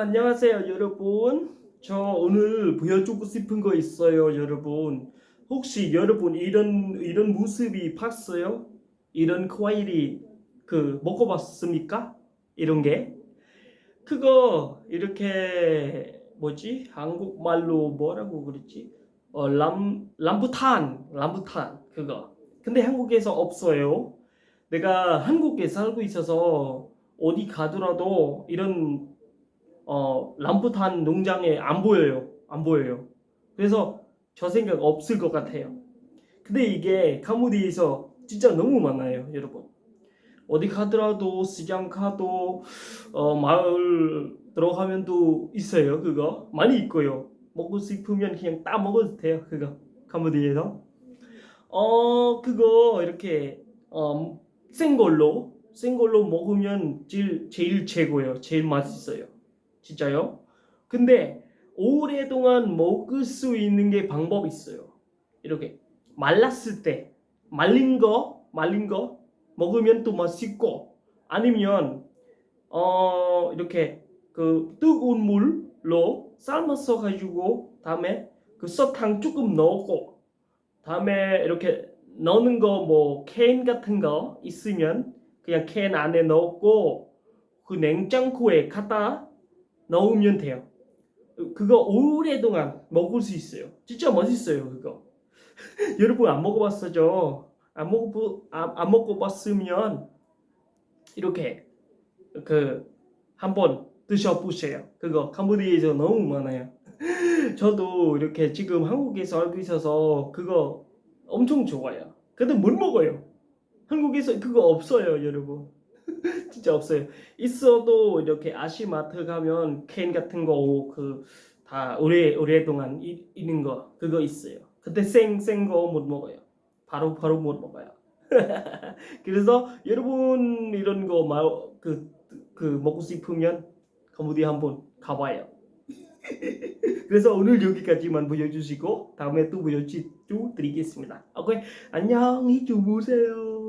안녕하세요 여러분. 저 오늘 보여주고 싶은 거 있어요 여러분. 혹시 여러분 이런 이런 모습이 봤어요? 이런 과일이 그 먹어봤습니까? 이런 게? 그거 이렇게 뭐지? 한국말로 뭐라고 그랬지? 어, 람 람부탄 람부탄 그거. 근데 한국에서 없어요. 내가 한국에 살고 있어서 어디 가더라도 이런 어, 람부탄 농장에 안 보여요. 안 보여요. 그래서 저 생각 없을 것 같아요. 근데 이게 카무디에서 진짜 너무 많아요, 여러분. 어디 가더라도 시장 가도 어, 마을 들어가면 또 있어요, 그거. 많이 있고요. 먹고 싶으면 그냥 따 먹어도 돼요, 그거. 카무디에서. 어, 그거 이렇게 어, 생 걸로 생 걸로 먹으면 제일 제일 최고예요. 제일 맛있어요. 진짜요? 근데 오랫동안 먹을 수 있는 게 방법 있어요. 이렇게 말랐을 때 말린 거 말린 거 먹으면 또 맛있고 아니면 어 이렇게 그 뜨거운 물로 삶아서 가지고 다음에 그 설탕 조금 넣고 다음에 이렇게 넣는 거 뭐 캔 같은 거 있으면 그냥 캔 안에 넣고 그 냉장고에 갖다 넣으면 돼요. 그거 오랫동안 먹을 수 있어요. 진짜 맛있어요, 그거. 여러분 안 먹어봤어죠? 안 먹어 안, 안 먹어봤으면 이렇게 그 한번 드셔보세요. 그거 캄보디아에서 너무 많아요. 저도 이렇게 지금 한국에서 알고 있어서 그거 엄청 좋아요. 근데 못 먹어요. 한국에서 그거 없어요, 여러분. 진짜 없어요. 있어도 이렇게 아시마트 가면 캔 같은 거 그 다 오래 오랫동안 이- 있는 거 그거 있어요. 근데 생생 거 못 먹어요. 바로 바로 못 먹어요. 그래서 여러분 이런 거그그 그 먹고 싶으면 캄보디아 한번 가봐요. 그래서 오늘 여기까지만 보여주시고 다음에 또 보여주 드리겠습니다. 오케이 안녕히 주무세요.